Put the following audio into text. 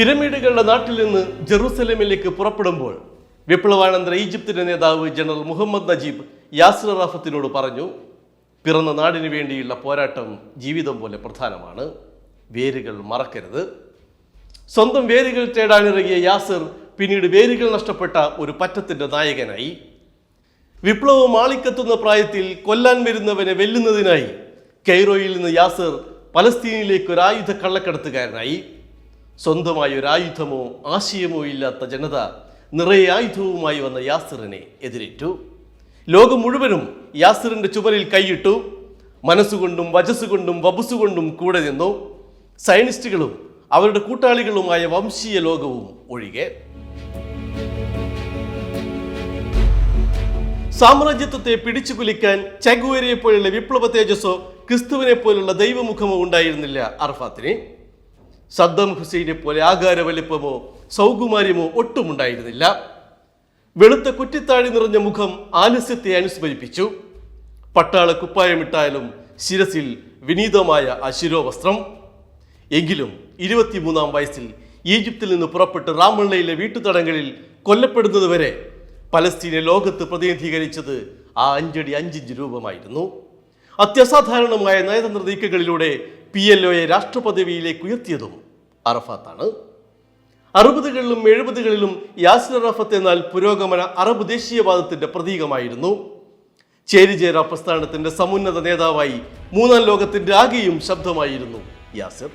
പിരമിഡുകളുടെ നാട്ടിൽ നിന്ന് ജെറൂസലേമിലേക്ക് പുറപ്പെടുമ്പോൾ വിപ്ലവാനന്തര ഈജിപ്തിന്റെ നേതാവ് ജനറൽ മുഹമ്മദ് നജീബ് യാസിർ റാഫത്തിനോട് പറഞ്ഞു പിറന്ന നാടിനു വേണ്ടിയുള്ള പോരാട്ടം ജീവിതം പോലെ പ്രധാനമാണ്. വേരുകൾ മറക്കരുത്. സ്വന്തം വേരുകൾ തേടാനിറങ്ങിയ യാസിർ പിന്നീട് വേരുകൾ നഷ്ടപ്പെട്ട ഒരു പറ്റത്തിന്റെ നായകനായി. വിപ്ലവം ആളിക്കത്തുന്ന പ്രായത്തിൽ കൊല്ലാൻ വരുന്നവനെ വെല്ലുന്നതിനായി കെയ്റോയിൽ നിന്ന് യാസിർ പലസ്തീനിലേക്ക് ഒരു ആയുധ കള്ളക്കടത്തുകാരനായി സ്വന്തമായ ഒരു ആയുധമോ ആശയമോ ഇല്ലാത്ത ജനത നിറയെ ആയുധവുമായി വന്ന യാസിറിനെ എതിരേറ്റു. ലോകം മുഴുവനും യാസിറിന്റെ ചുമലിൽ കൈയിട്ടു മനസ്സുകൊണ്ടും വജസ്സുകൊണ്ടും വബുസുകൊണ്ടും കൂടെ നിന്നു. സയനിസ്റ്റുകളും അവരുടെ കൂട്ടാളികളുമായ വംശീയ ലോകവും ഒഴികെ. സാമ്രാജ്യത്വത്തെ പിടിച്ചു കുലിക്കാൻ ചഗുവരയെ പോലുള്ള വിപ്ലവ തേജസ്സോ ക്രിസ്തുവിനെ പോലുള്ള ദൈവമുഖമോ ഉണ്ടായിരുന്നില്ല അർഫാത്തിന്. സദ്ദം ഹുസൈനെ പോലെ ആകാര വലിപ്പമോ സൗകുമാര്യമോ ഒട്ടും ഉണ്ടായിരുന്നില്ല വെളുത്ത കുറ്റിത്താഴി നിറഞ്ഞ മുഖം ആലസ്യത്തെ അനുസ്മരിപ്പിച്ചു. പട്ടാള കുപ്പായമിട്ടായാലും ശിരസിൽ വിനീതമായ ആ ശിരോവസ്ത്രം. എങ്കിലും ഇരുപത്തിമൂന്നാം വയസ്സിൽ ഈജിപ്തിൽ നിന്ന് പുറപ്പെട്ട് റാമള്ളയിലെ വീട്ടുതടങ്ങളിൽ കൊല്ലപ്പെടുന്നതുവരെ പലസ്തീനെ ലോകത്ത് പ്രതിനിധീകരിച്ചത് ആ അഞ്ചടി അഞ്ചിഞ്ച് രൂപമായിരുന്നു. അത്യസാധാരണമായ നയതന്ത്ര നീക്കങ്ങളിലൂടെ പി എൽ ഒയെ രാഷ്ട്രപദവിയിലേക്ക് ഉയർത്തിയതും അറഫാത്താണ്. അറുപതുകളിലും എഴുപതുകളിലും യാസിർ അറഫത്ത് എന്നാൽ പുരോഗമന അറബ് ദേശീയവാദത്തിന്റെ പ്രതീകമായിരുന്നു. ചേരിചേര പ്രസ്ഥാനത്തിന്റെ സമുന്നത നേതാവായി മൂന്നാം ലോകത്തിന്റെ ആകെയും ശബ്ദമായിരുന്നു യാസിർ.